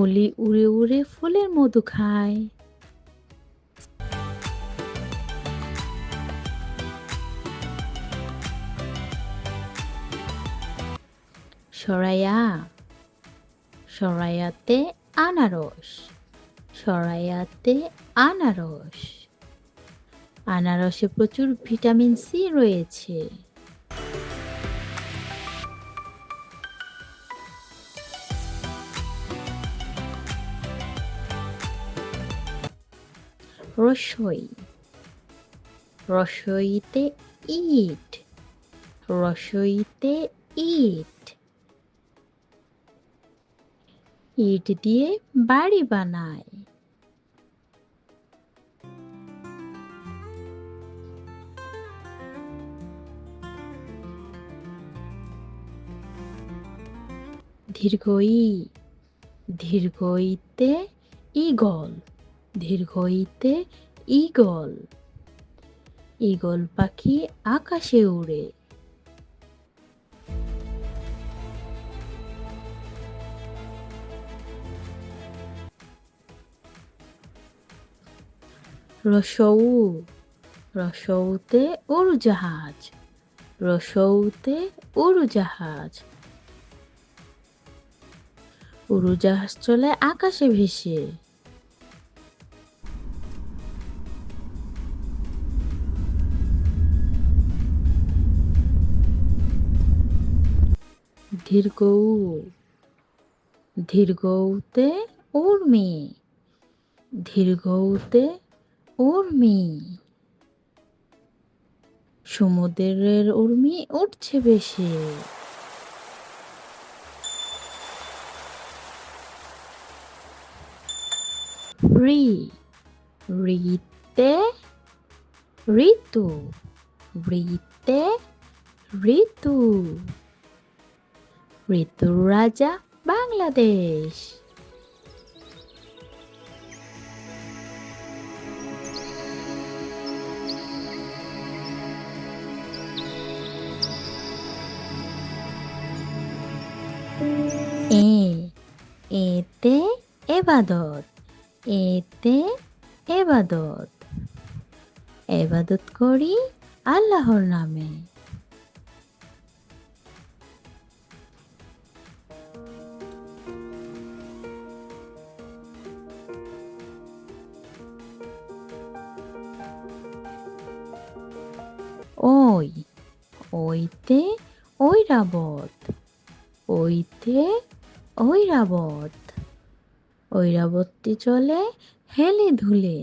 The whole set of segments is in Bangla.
অলি উড়ে উড়ে ফুলের মধু খায়। সরাইয়া সরাইয়াতে আনারস সরাইয়াতে আনারস। আনারসে প্রচুর ভিটামিন সি রয়েছে। রসই। রসইতে ইট। রসইতে ইট। ইট দিয়ে বাড়ি বানায়। দীর্ঘই দীর্ঘইতে ইগল দীর্ঘইতে ইগল ইগল পাখি আকাশে উড়ে। রসৌ, রসৌতে উড়োজাহাজ। রসৌতে উড়োজাহাজ। উড়োজাহাজ চলে আকাশে ভেসে। দীর্ঘৌ দীর্ঘৌতে উর্মি। দীর্ঘৌতে উর্মি। সমুদ্রের উর্মি উঠছে বেশি। রি। রিতে ঋতু। রিতে ঋতু। ঋতুর রাজা বাংলাদেশ। এ এতে এবাদত এতে এবাদত। এবাদত করি আল্লাহর নামে। ওই ওইতে ঐরাবত ওইতে ঐরাবত ঐরাবতটি চলে হেলে ধুলে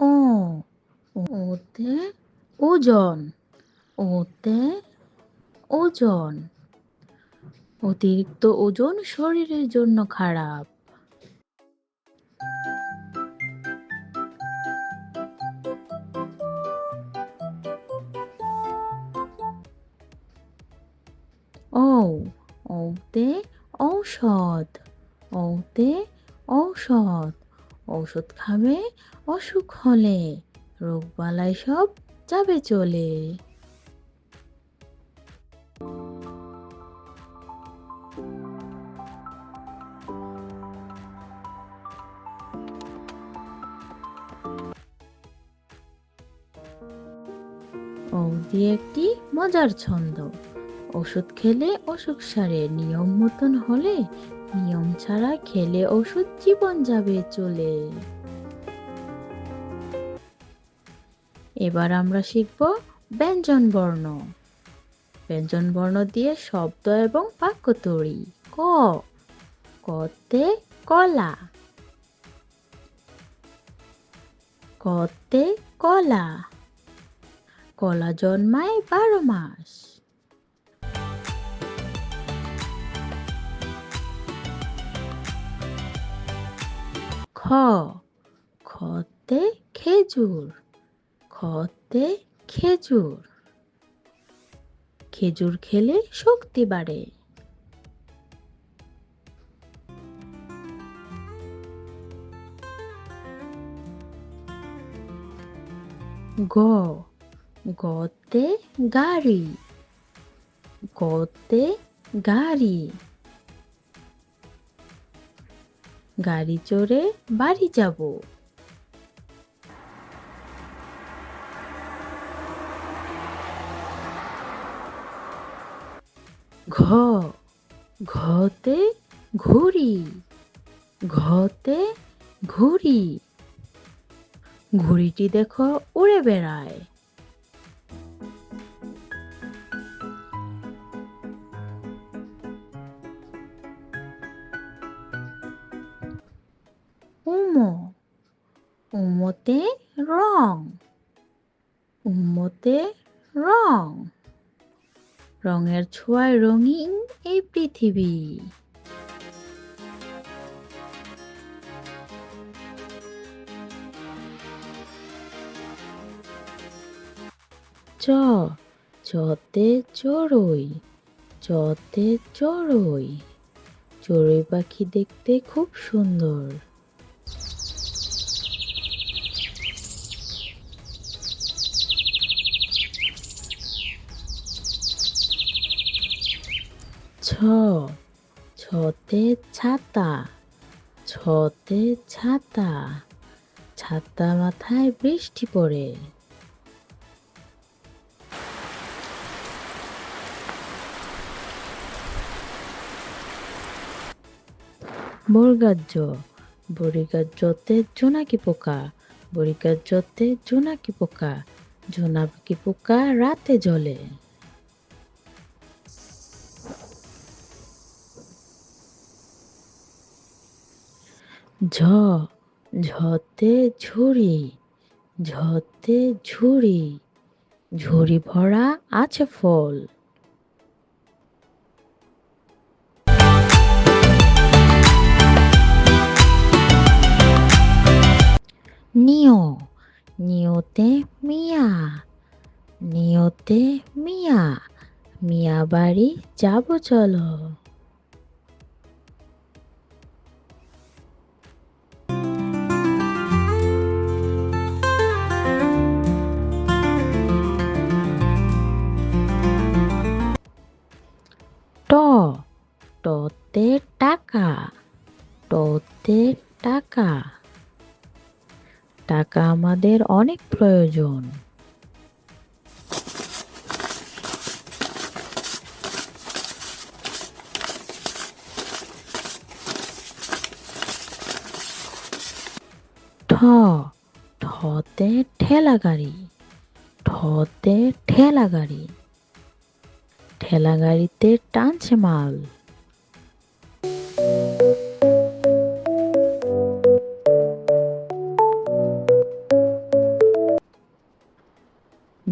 ও ওতে ওজন ওতে ওজন অতিরিক্ত ওজন শরীরের জন্য খারাপ। ও ঔষধ ওতে ঔষধ। ঔষধ খাবে, অসুখ হলে রোগবালাই সব যাবে চলে। ঔদি একটি মজার ছন্দ। ওষুধ খেলে অসুখ সারে, নিয়ম মতন হলে নিয়ম ছাড়া খেলে ওষুধ জীবন যাবে চলে। এবার আমরা শিখব ব্যঞ্জন বর্ণ। ব্যঞ্জন বর্ণ দিয়ে শব্দ এবং বাক্য তৈরি। ক। কতে কলা। কতে কলা। কলা জন্মায় বারো মাস। খ খতে খেজুর খতে খেজুর। খেজুর খেলে শক্তি বাড়ে। গ গতে গাড়ি গতে গাড়ি। গাড়ি চড়ে বাড়ি যাব। ঘ, ঘতে ঘুড়ি ঘতে ঘুড়ি ঘুড়িটি দেখো উড়ে বেড়ায়। উমো উমোতে রং উমোতে রং রঙের ছোঁয়ায় রঙিন এই পৃথিবী চ চতে চড়ুই চতে চড়ুই চড়ুই পাখি দেখতে খুব সুন্দর ছতে ছাতা ছতে ছাতা ছাতা মাথায় বৃষ্টি পড়ে বর্গাজ্য বরিগাজ্যতে জোনাকি পোকা বরিগাজ্যতে জোনাকি পোকা জোনাকি পোকা রাতে জ্বলে ঝ, ঝতে ঝুড়ি ঝতে ঝুড়ি ঝুড়ি ভরা আছে ফল। নিও নিয়তে মিয়া নিয়তে মিয়া মিয়া বাড়ি যাব চলো। টতে টাকা টতে টাকা। টাকা আমাদের অনেক প্রয়োজন। ঠ, ঠতে ঠেলা গাড়ি, ঠতে ঠেলা গাড়ি। ঠেলা গাড়িতে টানছে মাল।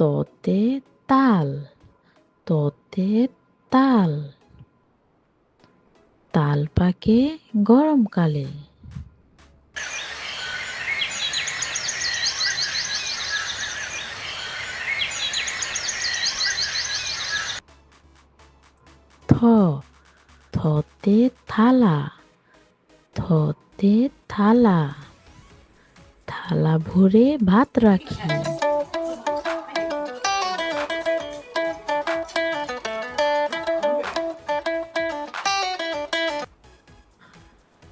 তোতে তাল তোতে তাল তাল পাকে গরমকালে থ। থতে থালা। থতে থালা। থালা ভরে ভাত রাখি।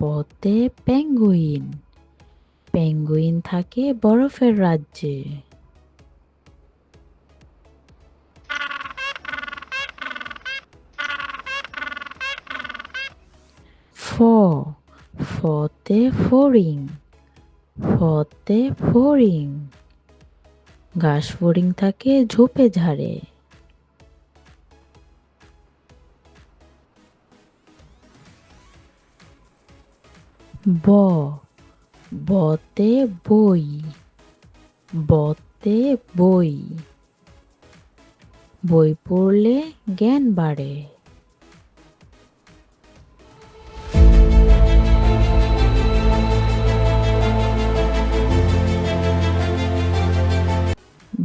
পতে পেঙ্গুইন। পেঙ্গুইন থাকে বরফের রাজ্যে। ফ, ফতে ফড়িং ফতে ফড়িং ঘাস ফড়িং থাকে ঝোপে ঝাড়ে। ব, বতে বই বতে বই। বই পড়লে জ্ঞান বাড়ে।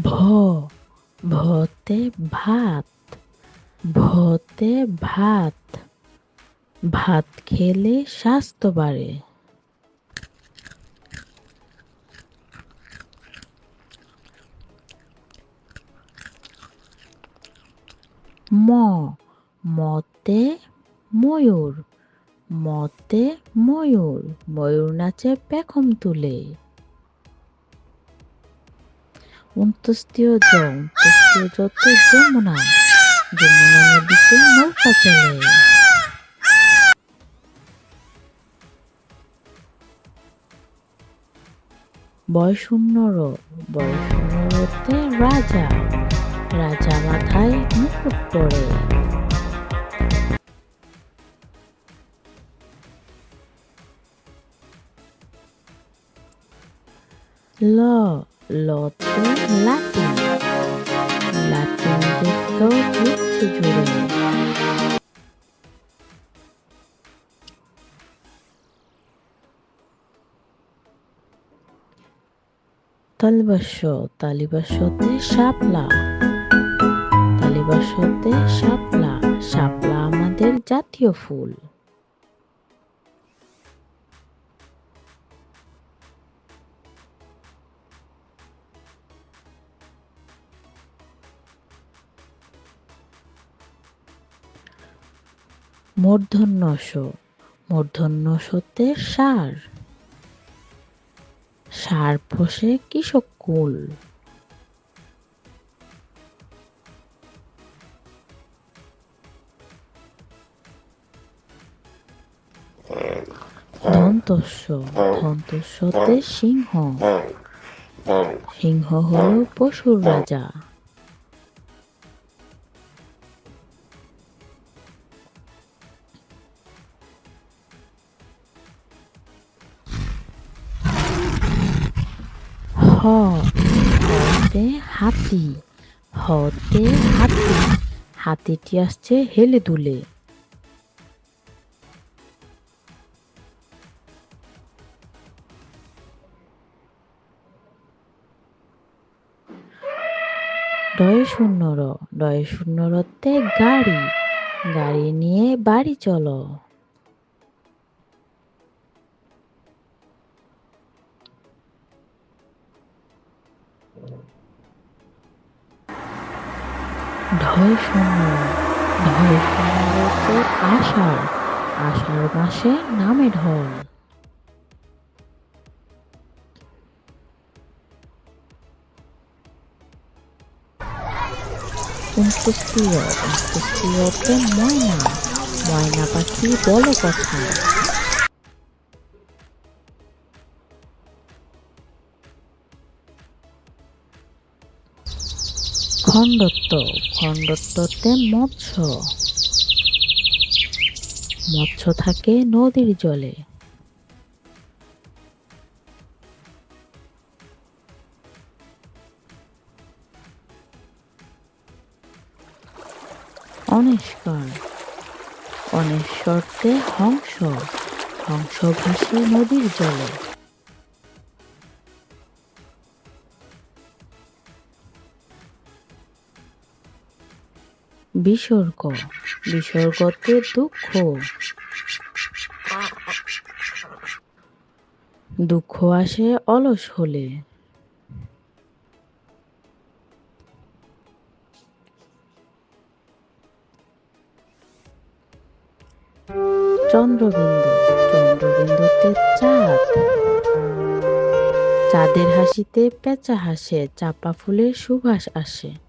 ভ, ভতে ভাত ভতে ভাত। ভাত খেলে স্বাস্থ্য বাড়ে। ম, মতে ময়ূর মতে ময়ূর ময়ূর নাচে পেখম তুলে। উন্তস্তীয় জ যমুনা যমুনা নদীতে নৌকা চলে। বয়শূন্য র রাজা। রাজা মাথায় মুকুট পরে। ল লতে লাটিন তালিবাস্য তালিবাস্যতে তালিবাস্যতে শাপলা শাপলা আমাদের জাতীয় ফুল। মূর্ধন্যস মূর্ধন্যসতে সার। সার পোষে কৃষক কুল। ধন্তস্য ধন্তস্যতে সিংহ। সিংহ হলো পশুর রাজা। হতে হাতি হতে হাতি। হাতিটি আসছে হেলে দুলে। শূন্য র ডয়ে শূন্য রতে গাড়ি। গাড়ি নিয়ে বাড়ি চলো। ঢয় শূন্য ঢয় শূন্যতে আষাঢ়। আষাঢ় মাসে নামে ঢল। উনত্রিশটিও উনত্রিশটিওতে ময়না ময়না পাখি বলো কথা। খণ্ডত্ব খণ্ডত্বতে মৎস্য। মৎস্য থাকে নদীর জলে। অনেশ্বরতে হংস। হংস ভাসে নদীর জলে। বিসর্গ। বিসর্গতে দুঃখ। দুঃখ আসে অলস হলে। চন্দ্রবিন্দু চন্দ্রবিন্দুতে চাঁদ। চাঁদের হাসিতে পেঁচা হাসে চাপা ফুলের সুবাস আসে।